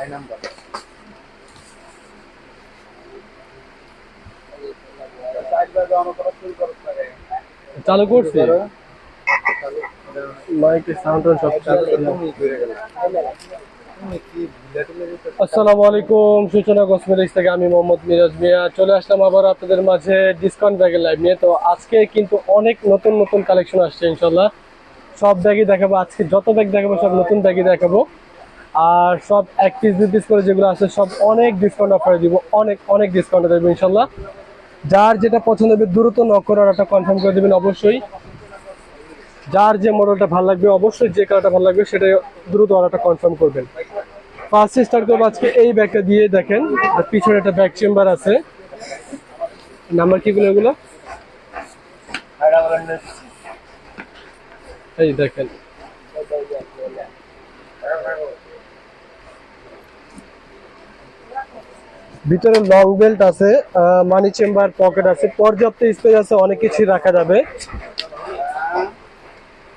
I number. চালু করছি। মাইকের সাউন্ড সব আসসালামু আলাইকুম সূচনা কসমেটিক্স থেকে আমি মোহাম্মদ মিরাজ মিয়া। চলে আসলাম আবার আপনাদের মাঝে ডিসকাউন্ট ব্যাগের লাইভ নিয়ে। তো আজকে কিন্তু অনেক নতুন নতুন কালেকশন আসছে ইনশাল্লাহ সব ব্যাগই দেখাবো। আজকে যত ব্যাগ দেখাবো সব নতুন ব্যাগই দেখাবো। আর সব এক পিস পিস করে যেগুলো আছে, সব অনেক ডিসকাউন্ট অফারে দিব, অনেক অনেক ডিসকাউন্ট দেবো, ইনশাল্লাহ। যার যেটা পছন্দ হবে, দ্রুত নক করে অর্ডারটা কনফার্ম করে দেবেন, অবশ্যই। যার যে মডেলটা ভালো লাগবে, অবশ্যই যে কালারটা ভালো লাগবে সেটা দ্রুত অর্ডারটা কনফার্ম করবেন। ফার্স্ট স্টার্ট করব আজকে এই ব্যাগটা দিয়ে, দেখেন, আর পিছনে একটা ব্যাগ চেম্বার আছে। নাম্বার কিগুলো এগুলো এই দেখেন। ভিতরে লং বেল্ট আছে মানি চেম্বার পকেট আছে, পর্যাপ্ত স্পেস আছে, অনেক কিছু রাখা যাবে।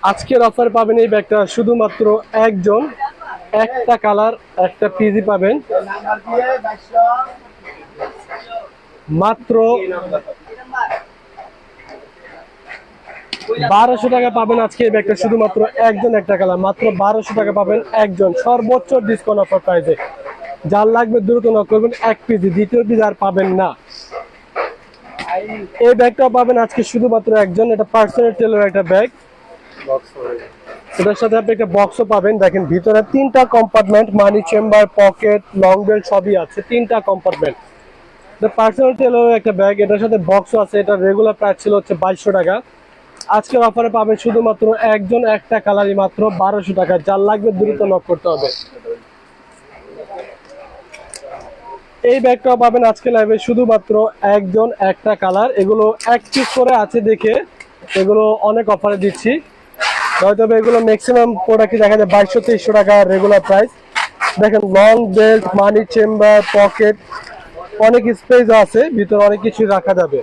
আজকের অফার পাবেন এই ব্যাগটা শুধুমাত্র একজন, একটা কালার একটা পিজি পাবেন। মাত্র বারোশো টাকা পাবেন আজকে এই ব্যাগটা শুধুমাত্র একজন, একটা কালার মাত্র বারোশো টাকা পাবেন একজন। সর্বোচ্চ ডিসকাউন্ট অফার প্রাইসে যার লাগবে দ্রুত নক করবেন, এক পিজি দ্বিতীয় পিজি আর পাবেন না। এই ব্যাগটা পাবেন আজকে শুধুমাত্র একজন, এটা পার্সোনাল টেলার একটা ব্যাগ এটার সাথে আপনি একটা বক্সও পাবেন। দেখেন, ভিতরে তিনটা compartment money chamber pocket long belt সবই আছে, তিনটা কম্পার্টমেন্ট পার্সোনাল টেলার একটা ব্যাগ এটার সাথে বক্সও আছে, এটা রেগুলার প্রাইস ছিল হচ্ছে বাইশশো টাকা। আজকের অফারে পাবেন শুধুমাত্র একজন, একটা কালারই মাত্র বারোশো টাকা, যার লাগবে দ্রুত নক করতে হবে। এই ব্যাগটাও পাবেন আজকে লাইভে শুধুমাত্র একজন, একটা কালার এগুলো এক পিস করে আছে দেখে এগুলো অনেক অফারে দিচ্ছি। হয়তো এগুলো ম্যাক্সিমাম প্রোডাক্টই দেখা যায় বাইশশো, তেইশশো টাকা রেগুলার প্রাইস দেখেন long belt money chamber pocket অনেক স্পেস আছে, ভিতরে অনেক কিছু রাখা যাবে।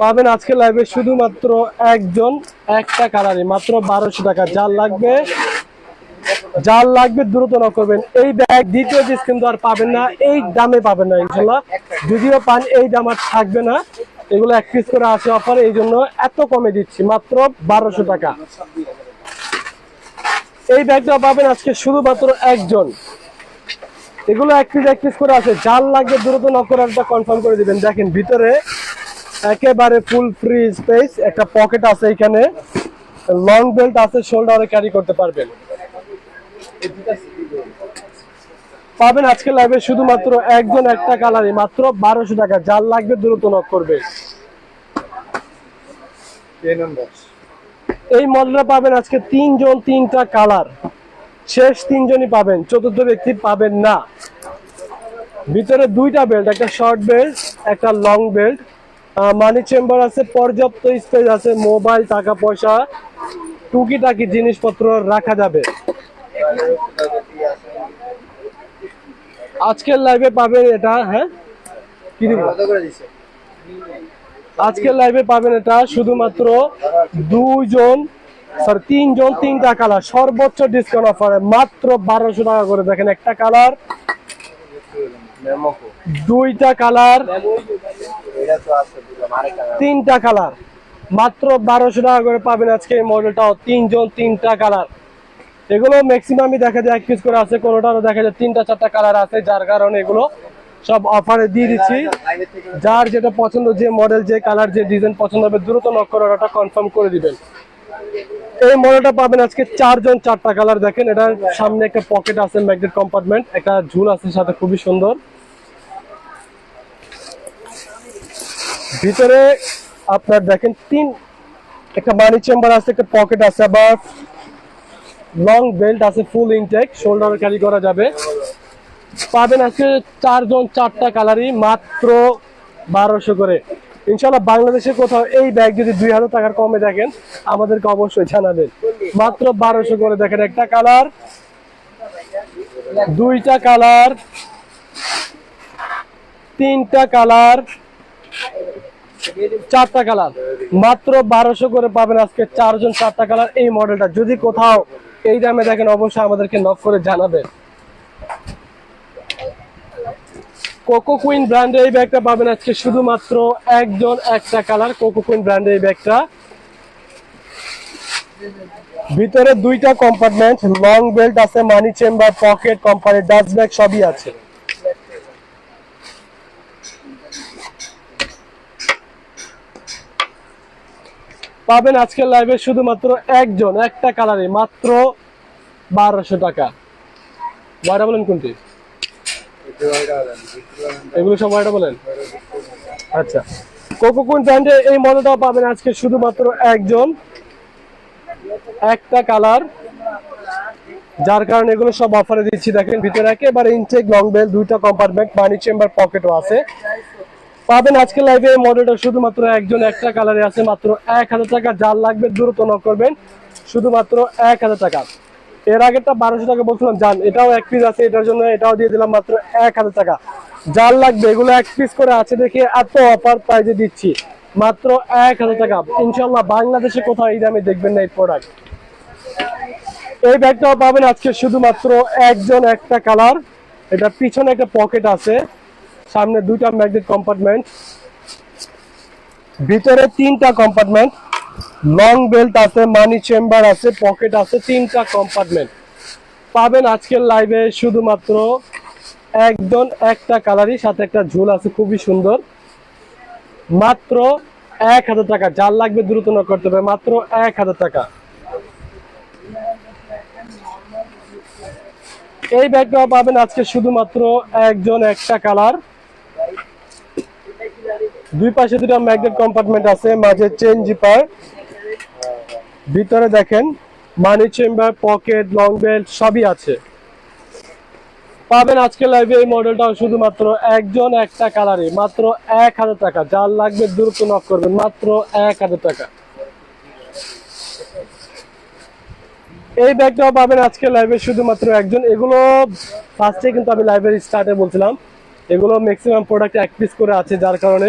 পাবেন আজকে লাইভে শুধুমাত্র একজন, একটা কালারই মাত্র বারোশো টাকা। যার লাগবে যার লাগবে দ্রুত না করবেন। এই ব্যাগ দ্বিতীয় পিস কিন্তু আর পাবেন না, এই দামে পাবেন না ইনশাল্লাহ। যদিও পান, এই দাম আর থাকবে না। এগুলো এক পিস করে আছে অফার এই জন্য এত কমে দিচ্ছি, মাত্র বারোশো টাকা। এই ব্যাগটা পাবেন আজকে শুধুমাত্র একজন। এগুলো এক পিস এক পিস করে আছে যার লাগবে দ্রুত নক করে একটা কনফার্ম করে দিবেন। দেখেন ভিতরে একেবারে ফুল ফ্রি স্পেস একটা পকেট আছে এখানে। লং বেল্ট আছে শোল্ডারে ক্যারি করতে পারবেন। পাবেন আজকে লাইভে শুধুমাত্র একজন একটা কালারই মাত্র বারোশো টাকা। যার লাগবে দ্রুত নক করবে। এই মডেলটা পাবেন আজকে তিনজন তিনটা কালার শেষ তিনজনই পাবেন চতুর্থ ব্যক্তি পাবেন না। ভিতরে দুইটা বেল্ট একটা শর্ট বেল্ট একটা লং বেল্ট মানি চেম্বার আছে পর্যাপ্ত স্পেস আছে মোবাইল টাকা পয়সা টুকিটাকি জিনিসপত্র রাখা যাবে। আজকের লাইভে পাবেন এটা হ্যাঁ? কি দিব? আজকের লাইভে পাবেন এটা শুধুমাত্র দুইজন সরি তিনজন তিনটা কালার সর্বোচ্চ ডিসকাউন্ট অফারে মাত্র বারোশো টাকা করে। দেখেন একটা কালার দুইটা কালার তিনটা কালার মাত্র বারোশো টাকা করে পাবেন আজকে এই মডেলটাও তিনজন তিনটা কালার এগুলো ম্যাক্সিমামই দেখা যায়, এক পিস করে আছে কোনোটারও দেখা যায়, তিনটা, চারটা কালার আছে, যার কারণে এগুলো সব অফারে দিয়ে দিচ্ছি। যার যেটা পছন্দ, যে মডেল যে কালার যে ডিজাইন পছন্দ হবে, দ্রুত নক ওটা কনফার্ম করে দিবেন। এই মডেলটা পাবেন আজকে চারজন, চারটা কালার দেখেন। এটার সামনে একটা পকেট আছে ম্যাগনেট কম্পার্টমেন্ট একটা ঝুল আছে, সাথে খুবই সুন্দর। ভিতরে আপনার দেখেন তিন, একটা মানি চেম্বার আছে, একটা পকেট আছে, আবার লং বেল্ট আছে ফুল ইনটেক শোল্ডার ক্যারি করা যাবে। পাবেন আজকে চারজন, চারটা কালারই মাত্র বারোশো করে। ইনশাল্লাহ বাংলাদেশে কোথাও এই ব্যাগ যদি দুই হাজার টাকার কমে দেখেন, আমাদেরকে অবশ্যই জানাবেন। মাত্র বারোশো করে দেখেন একটা কালার দুইটা কালার তিনটা কালার চারটা কালার মাত্র বারোশো করে পাবেন আজকে চারজন, চারটা কালার এই মডেলটা যদি কোথাও এই দামে দেখেন, অবশ্যই আমাদেরকে নক করে জানাবেন। কোকো কুইন ব্র্যান্ডে এই ব্যাগটা পাবেন আজকে শুধুমাত্র একজন একটা কালার কোকো কুইন ব্র্যান্ডে এই ব্যাগটা। ভিতরে দুইটা কম্পার্টমেন্ট লং বেল্ট আছে money chamber pocket company dust bag সবই আছে। পাবেন আজকের লাইভে শুধুমাত্র একজন, একটা কালারে মাত্র বারোশো টাকা। বয়টা বলেন কোনটি? এগুলো সব বয়টা বলেন? আচ্ছা। কোকো কোন ব্র্যান্ডের এই মডেলটা পাবেন আজকে শুধুমাত্র একজন, একটা কালার যার কারণে এগুলো সব অফারে দিচ্ছি। দেখেন ভিতরে একেবারে ইনটেক লং বেল দুইটা কম্পার্টমেন্ট মানি চেম্বার পকেটও আছে। পাবেন আজকে লাইভে মডেলটা শুধুমাত্র একজন, একটা কালারে আছে মাত্র এক হাজার টাকা। যার লাগবে দ্রুত নক করবেন, শুধুমাত্র এক হাজার টাকা। এর আগেরটা বারোশো টাকা বলছিলাম যান এটাও এক পিস আছে, এটার জন্য এটাও দিয়ে দিলাম মাত্র এক হাজার টাকা। যার লাগবে, এগুলো এক পিস করে আছে দেখে এত অফার প্রাইজে দিচ্ছি, মাত্র এক হাজার টাকা। ইনশাল্লাহ বাংলাদেশে কোথাও এই দামে দেখবেন না এই প্রোডাক্ট এই ব্যাগটাও পাবেন আজকে শুধুমাত্র একজন, একটা কালার এটা পিছনে একটা পকেট আছে। সামনে দুইটা ম্যাগনেট কম্পার্টমেন্ট, ভিতরে তিনটা কম্পার্টমেন্ট, লং বেল্ট আছে, মানি চেম্বার আছে, পকেট আছে, তিনটা কম্পার্টমেন্ট। পাবেন আজকের লাইভে শুধুমাত্র একজন, একটা কালারই, সাথে একটা ঝুল আছে, খুবই সুন্দর। মাত্র এক হাজার টাকা, যার লাগবে দ্রুত না করতে হবে, মাত্র এক হাজার টাকা। এই ব্যাগটাও পাবেন আজকে শুধুমাত্র একজন, একটা কালার। দুই পাশে দুটো ম্যাগনেট কম্পার্টমেন্ট আছে, মাঝে চেন জিপার। ভিতরে দেখেন money chamber pocket long belt সবই আছে। পাবেন আজকে লাইভে এই মডেলটাও শুধুমাত্র একজন একটা কালারে মাত্র এক হাজার টাকা। যার লাগবে দ্রুত নক করবেন, মাত্র এক হাজার টাকা। এই ব্যাগটাও পাবেন আজকে লাইভে শুধুমাত্র একজন। এগুলো ফার্স্টে কিন্তু আমি লাইভের স্টার্টে বলছিলাম। এগুলো ম্যাক্সিমাম প্রোডাক্ট এক পিস করে আছে যার কারণে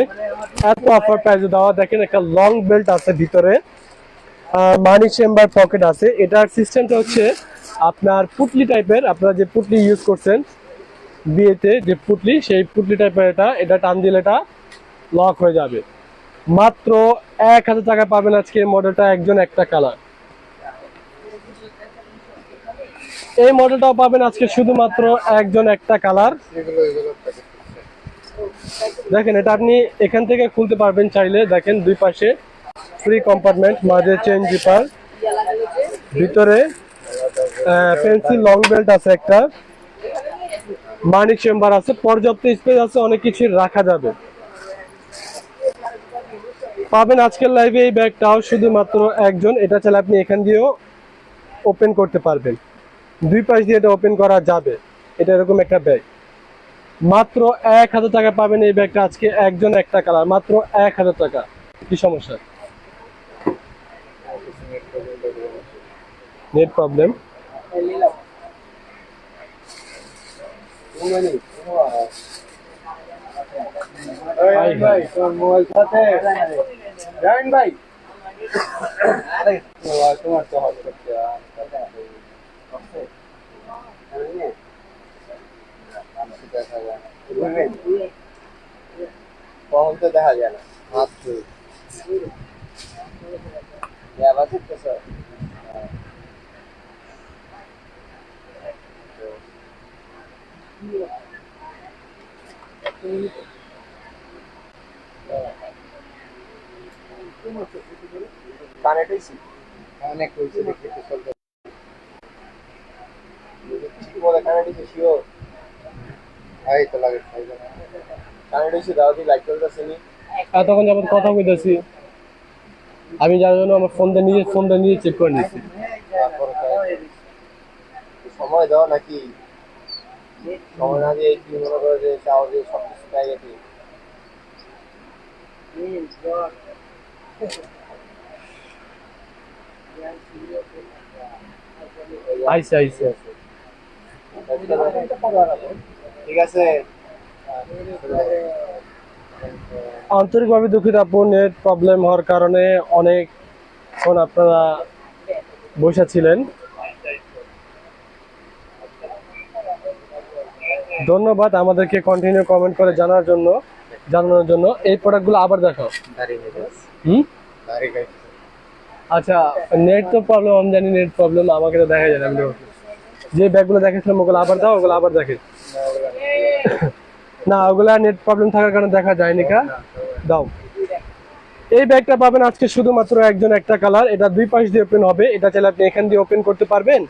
এত অফার প্রাইসে দেওয়া। দেখেন একটা লং বেল্ট আছে ভিতরে মানি চেম্বার পকেট আছে। এটার সিস্টেমটা হচ্ছে আপনার পুটলি টাইপের আপনারা যে পুটলি ইউজ করছেন বিয়েতে, যে পুটলি, সেই পুটলি টাইপের এটা এটা টান দিলে এটা লক হয়ে যাবে। মাত্র এক হাজার টাকা পাবেন আজকে মডেলটা একজন একটা কালার এই মডেলটাও পাবেন আজকে শুধুমাত্র একজন একটা কালার দেখেন, এটা আপনি এখান থেকে খুলতে পারবেন চাইলে। দেখেন, দুই পাশে ফ্রি কম্পার্টমেন্ট মাঝে চেন জিপার ভিতরে পেন্সিল লং বেল্ট আছে একটা। মানি চেম্বার আছে, পর্যাপ্ত স্পেস আছে, অনেক কিছু রাখা যাবে। পাবেন আজকের লাইভে এই ব্যাগটাও শুধুমাত্র একজন। এটা চাইলে আপনি এখান দিয়েও ওপেন করতে পারবেন। দুই পাশ দিয়ে এটা ওপেন করা যাবে। এটা এরকম একটা ব্যাগ মাত্র এক হাজার টাকা পাবেন এই ব্যাগটা আজকে একজন একটা কালার মাত্র এক হাজার টাকা। কি সমস্যা? নেট প্রবলেম ভাই ভাই তোমার তো তো দেখা যায় না মাত্র আবার কানেক্ট হয়েছি কানেক্ট হয়েছে তো হয়েছে শিওর এই তো লাগে দাও দি লাইট চলতেছে নি এতক্ষণ যাবত কথা কইতেছি। আমি যার জন্য আমার ফোনটা নিজে ফোনটা নিজে চেক করে তো সময় দাও নাকি? সময় না দিয়ে কি মনে করে যে চাও যে সব কিছু পেয়ে গেছি আইসে আইসে। ঠিক আছে। আন্তরিকভাবে দুঃখিত আপু নেট প্রবলেম হওয়ার কারণে অনেকক্ষণ আপনারা বসে ছিলেন ধন্যবাদ আমাদেরকে কন্টিনিউ কমেন্ট করে জানার জন্য জানানোর জন্য। এই প্রোডাক্টগুলো আবার দেখাও। হুম? আচ্ছা নেট তো প্রবলেম আমি জানি নেট প্রবলেম আমাকে তো দেখা যায় না। যে ব্যাগগুলো দেখেছিলাম, ওগুলো আবার দাও, ওগুলো আবার দেখে। না, ওগুলা নেট প্রবলেম থাকার কারণে দেখা যায়নি, কা? দাও। এই ব্যাগটা পাবেন আজকে শুধুমাত্র একজন একটা কালার। এটা দুই পাশ দিয়ে ওপেন হবে। এটা চাইলে আপনি এখান দিয়ে ওপেন করতে পারবেন।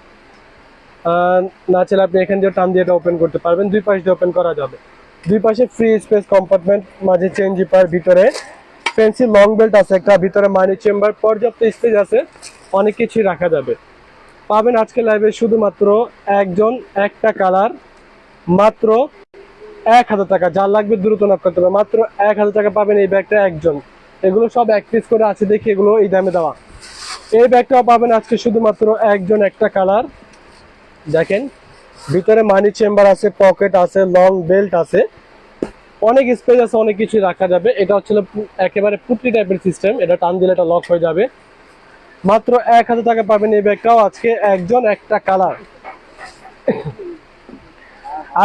না চাইলে আপনি এখান দিয়ে টান দিয়ে এটা ওপেন করতে পারবেন। দুই পাশ দিয়ে ওপেন করা যাবে। দুই পাশে ফ্রি স্পেস কম্পার্টমেন্ট মাঝে চেন জিপার ভিতরে ফেন্সি লং বেল্ট আছে একটা, ভিতরে মানি চেম্বার পর্যাপ্ত স্পেস আছে। অনেক কিছুই রাখা যাবে। পাবেন আজকে লাইভে শুধুমাত্র একজন, একটা কালার মাত্র এক হাজার টাকা। যার লাগবে দ্রুত নক করতে হবে। মাত্র এক হাজার টাকা পাবেন এই ব্যাগটা একজন। এগুলো সব এক পিস করে আছে দেখি এগুলো এই দামে দেওয়া। এই ব্যাগটাও পাবেন আজকে শুধুমাত্র একজন, একটা কালার দেখেন, ভিতরে মানি চেম্বার আছে পকেট আছে লং বেল্ট আছে। অনেক স্পেস আছে, অনেক কিছু রাখা যাবে। এটা হচ্ছে একেবারে পুটলি টাইপের সিস্টেম এটা টান দিলে এটা লক হয়ে যাবে। মাত্র এক হাজার টাকা পাবেন এই ব্যাগটাও। আজকে একজন, একটা কালার।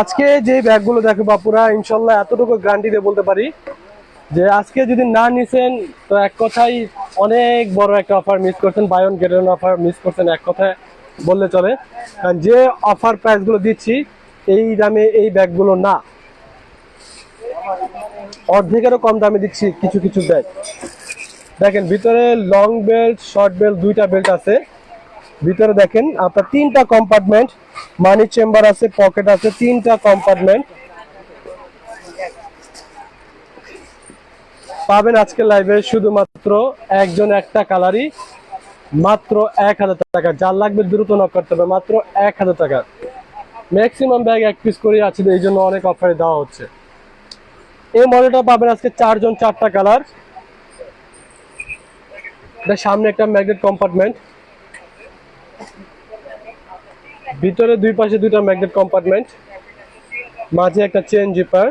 আজকে যে ব্যাগগুলো দেখো বাপুরা, ইনশাল্লাহ এতটুকু গ্যারান্টি দিয়ে বলতে পারি যে আজকে যদি না নিছেন, তো এক কথাই অনেক বড় একটা অফার মিস করছেন। বায়ন গেটেন অফার মিস করছেন এক কথায় বললে চলে। কারণ যে অফার প্রাইসগুলো দিচ্ছি, এই দামে এই ব্যাগগুলো না। অর্ধেকেরও কম দামে দিচ্ছি কিছু কিছু ব্যাগ। দেখেন, ভিতরে লং বেল্ট শর্ট বেল্ট দুইটা বেল্ট আছে। ভিতরে দেখেন, আপনার তিনটা কম্পার্টমেন্ট মানি চেম্বার আছে পকেট আছে, তিনটা কম্পার্টমেন্ট পাবেন আজকে লাইভে শুধুমাত্র একজন একটা কালারই মাত্র এক হাজার টাকা। যার লাগবে দ্রুত নক করতে হবে, মাত্র এক হাজার টাকা। ম্যাক্সিমাম ব্যাগ এক পিস করে আছে, এই জন্য অনেক অফারে দেওয়া হচ্ছে। এই মডেলটা পাবেন আজকে চারজন, চারটা কালার এটা সামনে একটা ম্যাগনেট কম্পার্টমেন্ট। ভিতরে দুই পাশে দুইটা ম্যাগনেট কম্পার্টমেন্ট। মাঝে একটা চেন জিপার।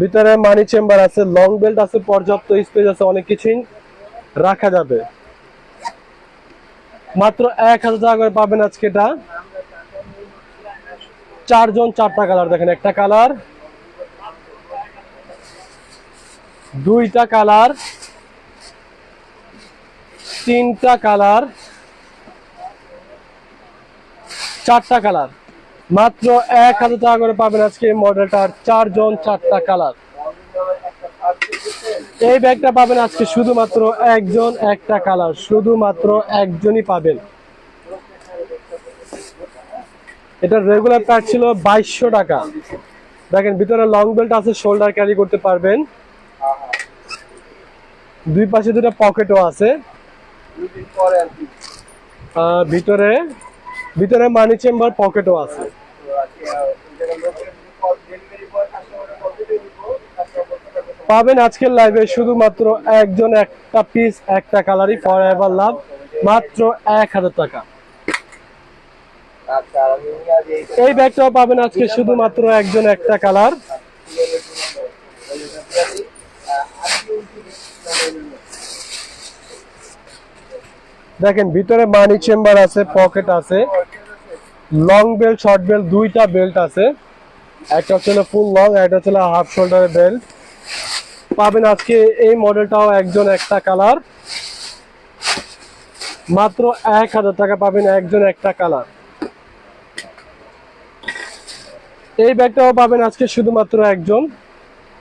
ভিতরে মানি চেম্বার আছে, লং বেল্ট আছে, পর্যাপ্ত স্পেস আছে, অনেক কিছুই রাখা যাবে। মাত্র এক হাজার টাকা করে পাবেন আজকে এটা। চারজন চারটা কালার, দেখেন একটা কালার, দুইটা কালার। তিনটা কালার, চারটা কালার। মাত্র এক হাজার টাকা করে পাবেন আজকে মডেলটার চারজন চারটা কালার। এই ব্যাগটা পাবেন আজকে শুধুমাত্র একজন একটা কালার, শুধুমাত্র একজনই পাবেন। এটার রেগুলার প্রাইস ছিল বাইশশো টাকা। দেখেন, ভিতরে লং বেল্ট আছে শোল্ডার ক্যারি করতে পারবেন। দুই পাশে দুটো পকেটও আছে। ভিতরে ভিতরে মানি চেম্বার পকেটও আছে। পাবেন আজকের লাইভে শুধুমাত্র একজন একটা পিস একটা কালারই ফর এভার লাভ মাত্র এক হাজার টাকা। এই ব্যাগটাও পাবেন আজকে শুধুমাত্র একজন একটা কালার দেখেন, ভিতরে মানি চেম্বার আছে পকেট আছে লং বেল্ট শর্ট বেল্ট দুইটা বেল্ট আছে। একটা হচ্ছে ফুল লং একটা হচ্ছে হাফ শোল্ডারের বেল্ট পাবেন আজকে এই মডেলটাও একজন একটা কালার মাত্র এক হাজার টাকা পাবেন একজন একটা কালার এই ব্যাগটাও পাবেন আজকে শুধুমাত্র একজন।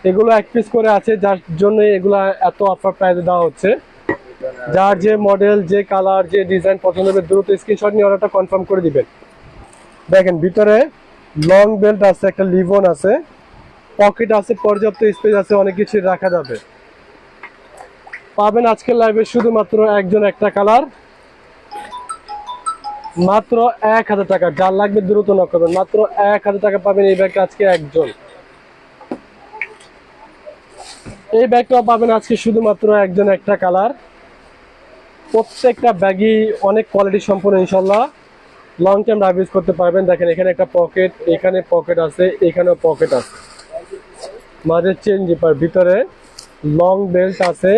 এগুলো এক পিস করে আছে, যার জন্য এগুলো এত অফার প্রাইসে দেওয়া হচ্ছে। যার যে মডেল যে কালার যে ডিজাইন পছন্দ হবে, দ্রুত স্ক্রিনশট নিয়ে অর্ডারটা কনফার্ম করে দিবেন। দেখেন, ভিতরে লং বেল্ট আছে, একটা লিভন আছে পকেট আছে, পর্যাপ্ত স্পেস আছে, অনেক কিছু রাখা যাবে। পাবেন আজকের লাইভে শুধুমাত্র একজন একটা কালার মাত্র এক হাজার টাকা। যার লাগবে দ্রুত নক করবেন। মাত্র এক হাজার টাকা পাবেন এই ব্যাগটা আজকে একজন। এই ব্যাগটাও পাবেন আজকে শুধুমাত্র একজন একটা কালার প্রত্যেকটা ব্যাগই অনেক কোয়ালিটি সম্পূর্ণ ইনশাল্লাহ লং টাইম রাইভ ইউজ করতে পারবেন। দেখেন, এখানে একটা পকেট এখানে পকেট আছে, এখানেও পকেট আছে। মাঝে চেন জিপার ভিতরে লং বেল্ট আছে,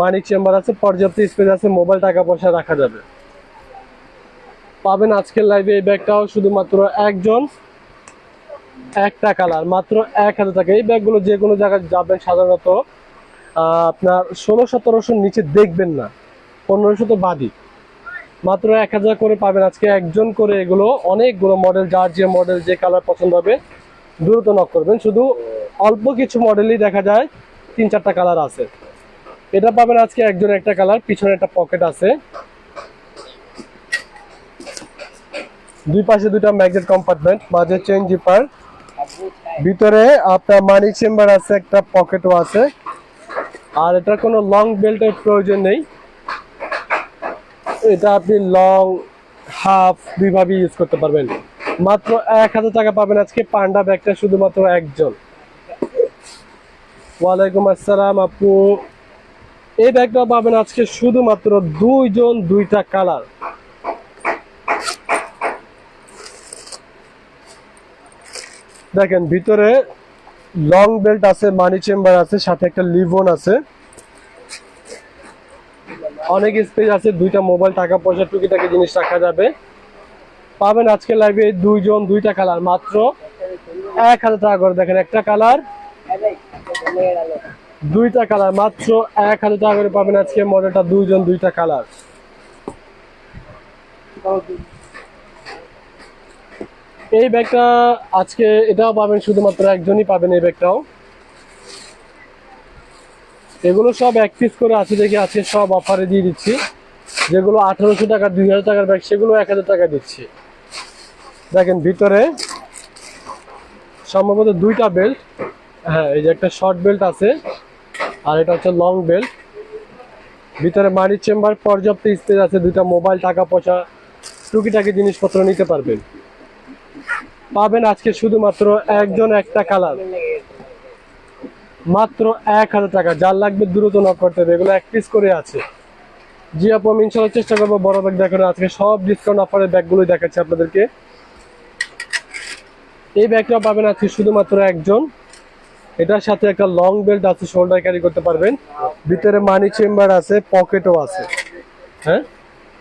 মানিক চেম্বার আছে, পর্যাপ্ত স্পেস আছে মোবাইল টাকা পয়সা রাখা যাবে। পাবেন আজকের লাইভে এই ব্যাগটাও শুধুমাত্র একজন, একটা কালার মাত্র এক হাজার টাকা। এই ব্যাগগুলো যে কোনো জায়গায় যাবেন সাধারণত। আপনার ষোলো, সতেরোশোর নিচে দেখবেন না। পনেরোশো তো বাদই। মাত্র এক হাজার করে পাবেন আজকে একজন করে এগুলো। অনেকগুলো মডেল যার যে মডেল যে কালার পছন্দ হবে, দ্রুত নক করবেন। শুধু অল্প কিছু মডেলই দেখা যায়, তিন, চারটা কালার আছে। এটা পাবেন আজকে একজন একটা কালার পিছনে একটা পকেট আছে। দুই পাশে দুটা ম্যাগনেট কম্পার্টমেন্ট মাঝে চেন জিপার ভিতরে আপনার মানি চেম্বার আছে, একটা পকেটও আছে। আর এটা কোনো লং বেল্টের প্রয়োজন নেই। এটা আপনি লং হাফ দুইভাবে ইউজ করতে পারবেন। মাত্র এক হাজার টাকা পাবেন আজকে পান্ডা ব্যাগটা শুধুমাত্র একজন। ওয়ালাইকুম আসসালাম আপু। এই ব্যাগটা পাবেন আজকে শুধুমাত্র দুইজন, দুইটা কালার দেখেন, ভিতরে লং বেল্ট আছে, মানি চেম্বার আছে, সাথে একটা লিভন আছে। অনেক স্পেস আছে, দুইটা মোবাইল, টাকা পয়সা, টুকিটাকি জিনিস রাখা যাবে। পাবেন আজকে লাইভে দুইজন, দুইটা কালার মাত্র এক হাজার টাকা করে। দেখেন একটা কালার দুইটা কালার মাত্র এক হাজার টাকা করে পাবেন আজকে মডেলটা দুইজন, দুইটা কালার এই ব্যাগটা আজকে এটাও পাবেন শুধুমাত্র একজনই পাবেন এই ব্যাগটাও। এগুলো সব এক পিস করে আছে দেখি আজকে সব অফারে দিয়ে দিচ্ছি। যেগুলো আঠারোশো টাকা, দুই হাজার টাকার ব্যাগ, সেগুলো এক হাজার টাকা দিচ্ছি। দেখেন ভিতরে সম্ভবত দুইটা বেল্ট হ্যাঁ এই যে একটা শর্ট বেল্ট আছে আর এটা হচ্ছে লং বেল্ট ভিতরে মানি চেম্বার পর্যাপ্ত স্পেস আছে, দুইটা মোবাইল টাকা পয়সা, টুকিটাকি জিনিসপত্র নিতে পারবেন। পাবেন আজকে শুধুমাত্র একজন একটা কালার। মাত্র এক হাজার টাকা। যার লাগবে দ্রুত নক করতে হবে। এগুলো এক পিস করে আছে। জি আপু আমি ইনশাল্লাহ চেষ্টা করব বড় ব্যাগ দেখানো আজকে সব ডিসকাউন্ট অফারের ব্যাগগুলোই দেখাচ্ছি আপনাদেরকে। এই ব্যাগটা পাবেন আজকে শুধুমাত্র একজন। এটার সাথে একটা লং বেল্ট আছে শোল্ডার ক্যারি করতে পারবেন। ভিতরে মানি চেম্বার আছে পকেটও আছে। হ্যাঁ?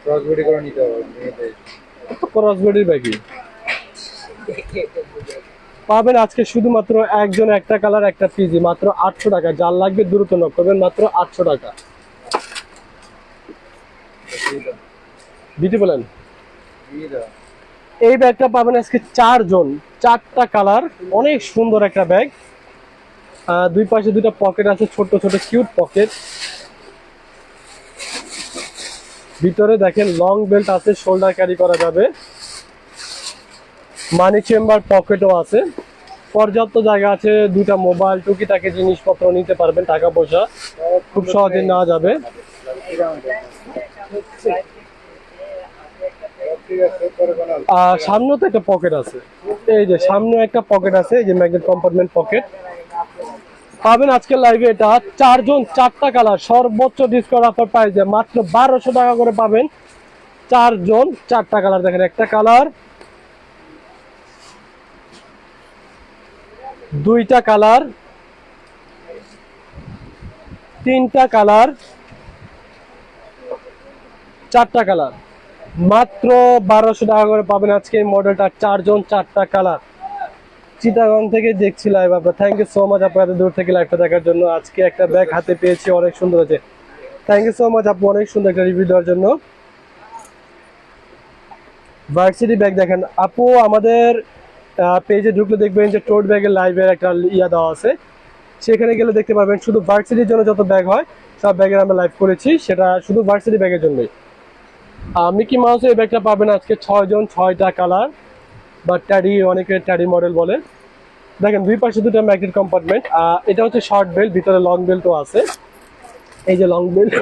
ক্রসবডি করে নিতে হবে ক্রসবডির ব্যাগই পাবেন আজকে শুধুমাত্র একজন একটা কালার, একটা পিজি মাত্র আটশো টাকা। যার লাগবে দ্রুত নক করবেন, মাত্র আটশো টাকা। দিতে বলেন। এই ব্যাগটা পাবেন আজকে চারজন, চারটা কালার, অনেক সুন্দর একটা ব্যাগ। দুই পাশে দুটো পকেট আছে ছোট ছোট কিউট পকেট। ভিতরে দেখেন লং বেল্ট আছে শোল্ডার ক্যারি করা যাবে। মানি চেম্বার পকেটও আছে। পর্যাপ্ত জায়গা আছে, দুইটা মোবাইল টুকিটাকি জিনিসপত্র নিতে পারবেন টাকা পয়সা খুব সহজে না যাবে। আর সামনেও তো একটা পকেট আছে। এই যে সামনে একটা পকেট আছে, এই যে ম্যাগনেট কম্পার্টমেন্ট পকেট পাবেন আজকে লাইভে এটা। চারজন, চারটা কালার সর্বোচ্চ ডিসকাউন্ট অফার পাই যায় মাত্র বারোশো টাকা করে পাবেন। চারজন, চারটা কালার দেখেন, একটা কালার দুইটা কালার, তিনটা কালার, চারটা কালার। মাত্র বারোশো টাকা করে পাবেন আজকে এই মডেলটা চারজন, চারটা কালার। চিটাগং থেকে দেখছি লাইভ আপনার। থ্যাংক ইউ সো মাচ আপনাদের দূর থেকে লাইভটা দেখার জন্য। আজকে একটা ব্যাগ হাতে পেয়েছি, অনেক সুন্দর হয়েছে থ্যাংক ইউ সো মাচ আপু, অনেক সুন্দর একটা রিভিউ দেওয়ার জন্য। ভার্সিটি ব্যাগ দেখেন। আপু, আমাদের পেজে ঢুকলে দেখবেন যে টোট ব্যাগের লাইভের একটা ইয়া দেওয়া আছে। সেখানে গেলে দেখতে পারবেন শুধু ভার্সিটির জন্য যত ব্যাগ হয়, সব ব্যাগের আমরা লাইভ করেছি। সেটা শুধু ভার্সিটি ব্যাগের জন্যই। মিকি মাউস এই ব্যাগটা পাবেন আজকে ছয়জন ছয়টা কালার বা ট্যাডি অনেকে ট্যাডি মডেল বলে। দেখেন, দুই পাশে দুটো ম্যাগনেট কম্পার্টমেন্ট এটা হচ্ছে শর্ট বেল্ট ভিতরে লং বেল্টও আছে। এই যে লং বেল্ট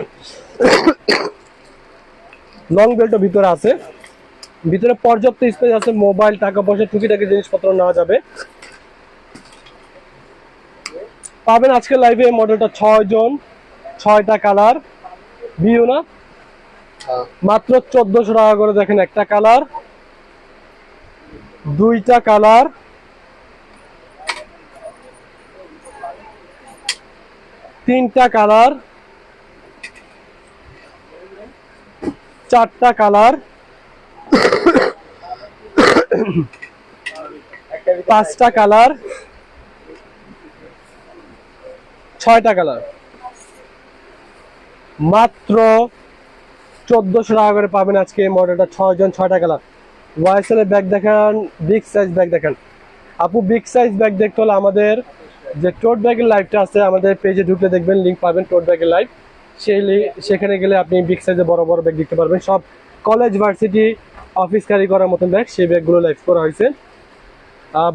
লং বেল্টও ভিতরে আছে। ভিতরে পর্যাপ্ত স্পেস আছে মোবাইল টাকা পয়সা টুকিটাকি জিনিসপত্র নেওয়া যাবে। পাবেন আজকে লাইভে মডেলটা ছয় জন ছয়টা কালার ভিউ না? মাত্র চোদ্দশো টাকা করে দেখেন একটা কালার দুইটা কালার তিনটা কালার চারটা কালার পাঁচটা কালার। ছয়টা কালার। মাত্র চোদ্দশো টাকা করে পাবেন আজকে মডেলটা। ছয় জন ছয়টা কালার। ওয়াইসেল ব্যাগ দেখান বিগ সাইজ ব্যাগ দেখান। আপু বিগ সাইজ ব্যাগ দেখতে হলে আমাদের যে টোট ব্যাগের লাইভটা আছে, আমাদের পেজে ঢুকলে দেখবেন লিঙ্ক পাবেন টোট ব্যাগের লাইভ সেই সেখানে গেলে আপনি বিগ সাইজে বড় বড় ব্যাগ দেখতে পারবেন। সব কলেজ ভার্সিটি অফিস ক্যারি করার মতন ব্যাগ সেই ব্যাগগুলো লাইভ করা হয়েছে।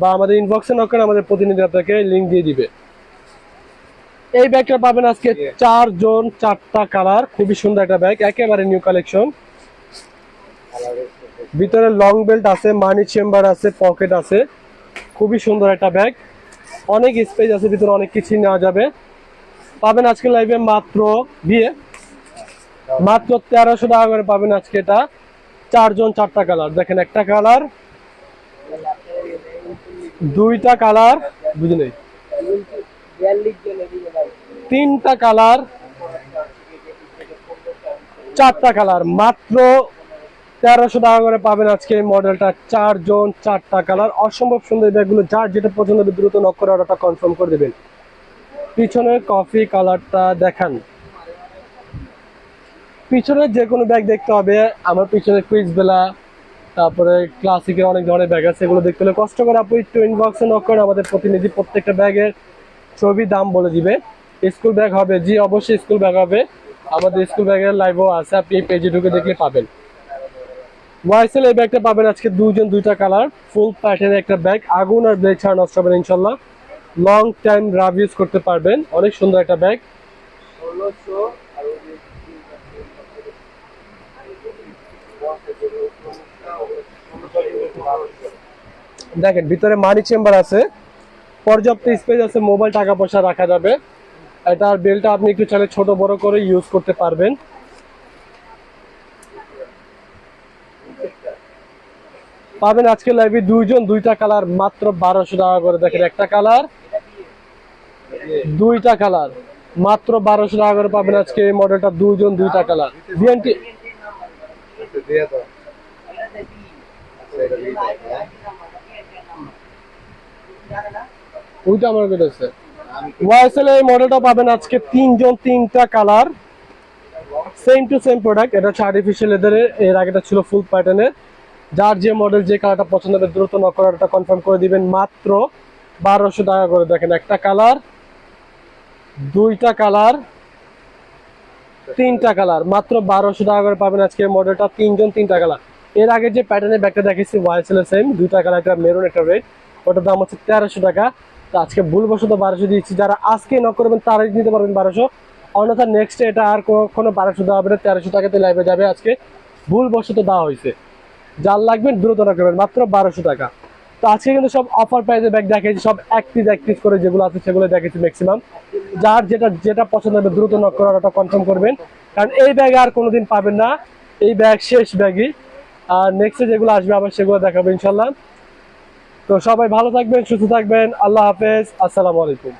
বা আমাদের ইনবক্সে নক করে আমাদের প্রতিনিধি আপনাকে লিঙ্ক দিয়ে দিবে। এই ব্যাগটা পাবেন আজকে চার জন চারটা কালার খুবই সুন্দর একটা ব্যাগ একেবারে নিউ কালেকশন ভিতরে লং বেল্ট আছে মানি চেম্বার আছে পকেট আছে খুবই সুন্দর একটা ব্যাগ অনেক স্পেস আছে ভিতরে অনেক কিছু নেওয়া যাবে। পাবেন আজকে লাইভে মাত্র বিয়ে মাত্র তেরোশো টাকা করে পাবেন আজকে এটা। চারজন চারটা কালার। দেখেন একটা কালার, দুইটা কালার, বুঝি নেই? তিনটা কালার, চারটা কালার। মাত্র তেরোশো টাকা করে পাবেন আজকে এই মডেলটা। চারজন চারটা কালার। অসম্ভব সুন্দর ব্যাগগুলো। যার যেটা পছন্দ হবে দ্রুত নক করে অর্ডারটা কনফার্ম করে দেবেন। পিছনের কফি কালারটা দেখান। পিছনে যে কোনো ব্যাগ দেখতে হবে। আমার পিছনে কুইজ বেলা তারপরে ক্লাসিকের অনেক ধরনের ব্যাগ আছে, এগুলো দেখতে হলে কষ্ট করে আপনি একটু ইনবক্সে নক করে আমাদের প্রতিনিধি প্রত্যেকটা ব্যাগের ছবি দাম বলে দিবে। স্কুল ব্যাগ হবে, জি, অবশ্যই স্কুল ব্যাগ হবে। আমাদের স্কুল ব্যাগের লাইভও আছে, আপনি এই পেজে ঢুকে দেখলে পাবেন। ওয়াইসেল এই ব্যাগটা পাবেন আজকে দুজন দুইটা কালার ফুল প্যাটার্নের একটা ব্যাগ আগুন আর ব্লেড ছাড়া নষ্ট হবে না ইনশাল্লাহ লং টাইম রাব ইউজ করতে পারবেন, অনেক সুন্দর একটা ব্যাগ ষোলোশো আর ওই যে দেখেন, ভিতরে মানি চেম্বার আছে। পর্যাপ্ত স্পেস আছে মোবাইল টাকা পয়সা রাখা যাবে। এটার বেলটা আপনি একটু চাইলে ছোট, বড় করে ইউজ করতে পারবেন। পাবেন আজকে লাইভে দুইজন, দুইটা কালার মাত্র বারোশো টাকা করে। দেখেন, একটা কালার দুইটা কালার মাত্র বারোশো টাকা করে পাবেন আজকে এই মডেলটা দুইজন, দুইটা কালার বিএনটি দিয়ে দাও আচ্ছা, এটা দিয়ে দাও, হ্যাঁ? ওইটা আমার কেটেছে ওয়াইসেল এই মডেলটা পাবেন আজকে তিনজন তিনটা colour same to same product এটা হচ্ছে আর্টিফিশিয়াল লেদারের এর আগেটা ছিল ফুল প্যাটার্নের যার যে মডেল যে কালারটা পছন্দ হবে দ্রুত নক করাটা কনফার্ম করে দিবেন। মাত্র বারোশো টাকা করে। দেখেন একটা কালার দুইটা কালার তিনটা কালার মাত্র বারোশো টাকা করে পাবেন আজকে মডেলটা তিনজন তিনটা কালার এর আগে যে প্যাটার্নের ব্যাগটা দেখেছি ওয়াইসেল সেম দুইটা কালার একটা মেরুন একটা রেড ওটার দাম হচ্ছে তেরোশো টাকা। তো আজকে ভুলবশত বারোশো দিচ্ছি যারা আজকে নক করবেন, তারাই নিতে পারবেন বারোশো। অন্যথা নেক্সট এটা আর কোনো বারোশো দেওয়া হবে না, তেরোশো টাকাতে লাইভে যাবে আজকে। ভুলবশত দেওয়া হয়েছে। যার লাগবে দ্রুত নক করবেন, মাত্র বারোশো টাকা। তো আজকে কিন্তু সব অফার প্রাইসে ব্যাগ দেখেছি সব এক পিস করে যেগুলো আছে, সেগুলো দেখেছি ম্যাক্সিমাম যার যেটা যেটা পছন্দ হবে, দ্রুত নক করে ওটা কনফার্ম করবেন। কারণ এই ব্যাগ আর কোনোদিন পাবেন না। এই ব্যাগ শেষ ব্যাগই আর নেক্সটে যেগুলো আসবে আবার সেগুলো দেখাবো ইনশাল্লাহ তো সবাই ভালো থাকবেন, সুস্থ থাকবেন। আল্লাহ হাফেজ। আসসালামু আলাইকুম।